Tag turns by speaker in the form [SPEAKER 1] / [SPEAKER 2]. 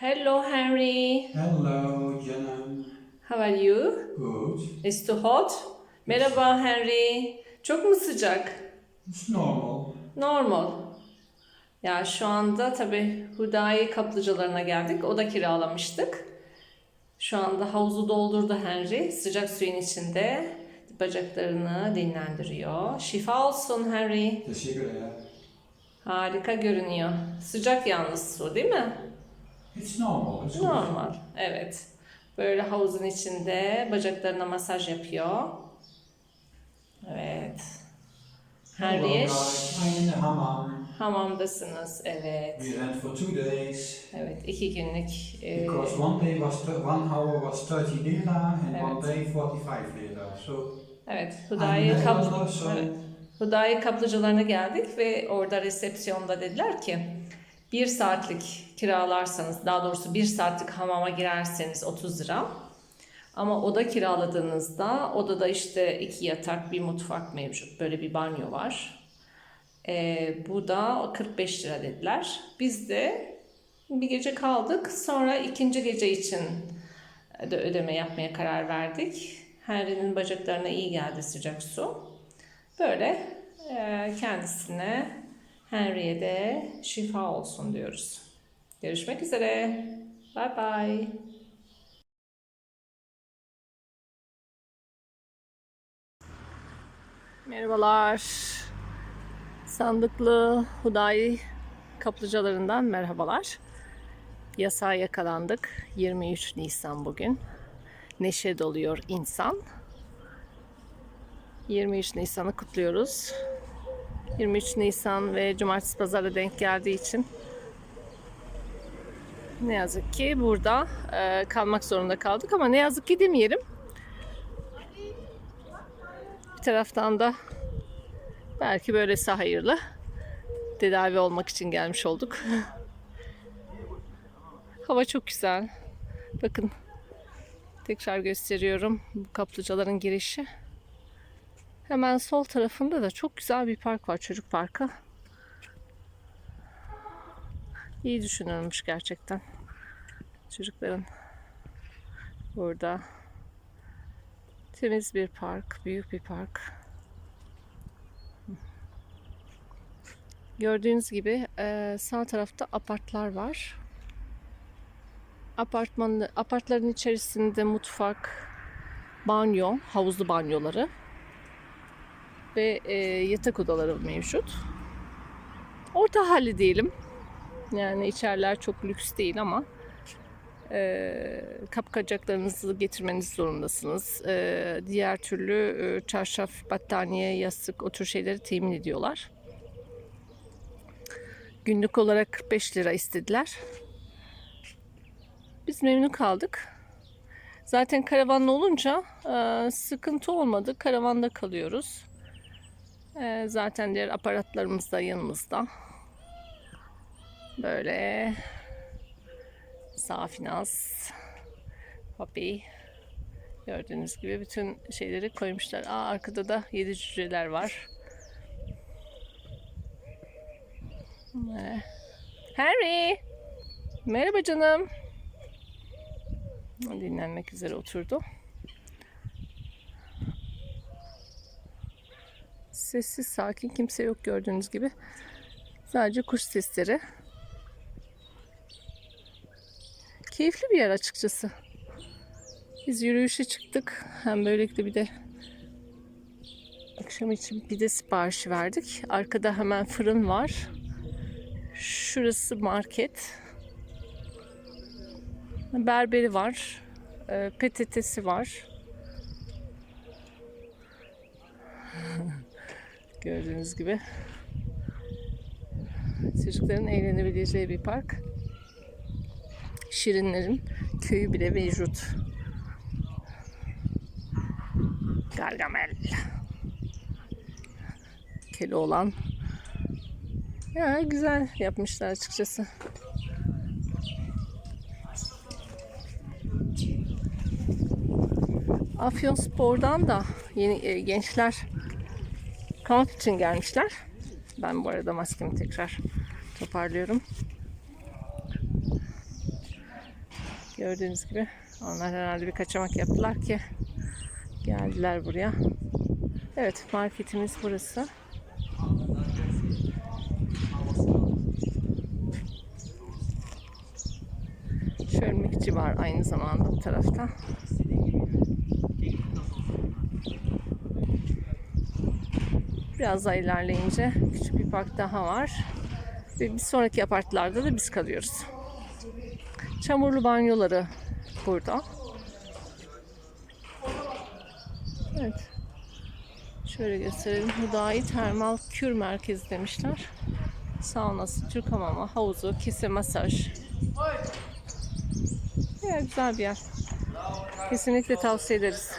[SPEAKER 1] Hello, Henry.
[SPEAKER 2] Hello, Jenna.
[SPEAKER 1] How are you?
[SPEAKER 2] Good.
[SPEAKER 1] It's too hot. Merhaba Henry. Çok mu sıcak?
[SPEAKER 2] It's normal.
[SPEAKER 1] Normal. Ya şu anda tabii Hudayi kaplıcalarına geldik. Oda kiralamıştık. Şu anda havuzu doldurdu Henry. Sıcak suyun içinde bacaklarını dinlendiriyor. Şifa olsun Henry.
[SPEAKER 2] Teşekkürler.
[SPEAKER 1] Harika görünüyor. Sıcak yalnız su değil mi?
[SPEAKER 2] It's normal. Good.
[SPEAKER 1] Normal. Evet. Böyle havuzun içinde bacaklarına masaj yapıyor. Evet.
[SPEAKER 2] İn the hammam.
[SPEAKER 1] hamamdasınız. Evet.
[SPEAKER 2] We rent for two days.
[SPEAKER 1] Evet. iki günlük. e,
[SPEAKER 2] Because one day was one hour was 30 lira and one
[SPEAKER 1] Evet.
[SPEAKER 2] day 45 lira. So
[SPEAKER 1] evet.
[SPEAKER 2] I'm
[SPEAKER 1] Hudayi kap
[SPEAKER 2] Netherlands, so
[SPEAKER 1] evet. Hudayi kaplıcalarına geldik ve orada resepsiyonda dediler ki bir saatlik kiralarsanız daha doğrusu bir saatlik hamama girerseniz 30 lira. Ama oda kiraladığınızda odada işte iki yatak bir mutfak mevcut. Böyle bir banyo var. Ee, bu da 45 lira dediler. Biz de bir gece kaldık. Sonra ikinci gece için de ödeme yapmaya karar verdik. Henry'nin bacaklarına iyi geldi sıcak su. Böyle e, kendisine Henry'e de şifa olsun diyoruz. Görüşmek üzere. Bye bye. Merhabalar. Sandıklı Hudayi kaplıcalarından merhabalar. Yasağa yakalandık. 23 Nisan bugün. Neşe doluyor insan. 23 Nisan'ı kutluyoruz. 23 Nisan ve Cumartesi Pazar'a denk geldiği için ne yazık ki burada e, kalmak zorunda kaldık ama ne yazık ki demeyelim. Bir taraftan da belki böylesi hayırlı. Tedavi olmak için gelmiş olduk. Hava çok güzel. Bakın tekrar gösteriyorum bu kaplıcaların girişi. Hemen sol tarafında da çok güzel bir park var, çocuk parkı. İyi düşünülmüş gerçekten. Çocukların burada temiz bir park, büyük bir park. Gördüğünüz gibi eee, sağ tarafta apartlar var. Apartman, apartların içerisinde mutfak, banyo, havuzlu banyoları ve e, yatak odaları mevcut. Orta halli diyelim. Yani içeriler çok lüks değil ama e, kapkacaklarınızı getirmeniz zorundasınız. E, diğer türlü e, çarşaf, battaniye, yastık o tür şeyleri temin ediyorlar. Günlük olarak 45 lira istediler. Biz memnun kaldık. Zaten karavanla olunca e, sıkıntı olmadı. Karavanda kalıyoruz. Ee, zaten diğer aparatlarımız da yanımızda. Böyle Safinaz, Papi gördüğünüz gibi bütün şeyleri koymuşlar. Aa, arkada da yedi cüceler var. Ee, Harry! Merhaba canım. Dinlenmek üzere oturdu. Sessiz, sakin, kimse yok gördüğünüz gibi. Sadece kuş sesleri. Keyifli bir yer açıkçası. Biz yürüyüşe çıktık. Hem böylelikle bir de akşam için pide siparişi verdik. Arkada hemen fırın var. Şurası market. Berberi var. e, PTT'si var. Gördüğünüz gibi. Çocukların eğlenebileceği bir park. Şirinlerin köyü bile mevcut. Gargamel. Keloğlan. Ya güzel yapmışlar açıkçası. Afyonspor'dan da yeni e, gençler kamp için gelmişler. Ben bu arada maskemi tekrar toparlıyorum. Gördüğünüz gibi onlar herhalde bir kaçamak yaptılar ki geldiler buraya. Evet marketimiz burası. Şölmekçi var aynı zamanda bu tarafta. Biraz daha ilerleyince küçük bir park daha var. Ve bir sonraki apartlarda da biz kalıyoruz. Çamurlu banyoları burada. Evet. Şöyle gösterelim. Hudayi Termal Kür Merkezi demişler. Saunası, Türk hamamı, havuzu, kese masaj. Evet, güzel bir yer. Kesinlikle tavsiye ederiz.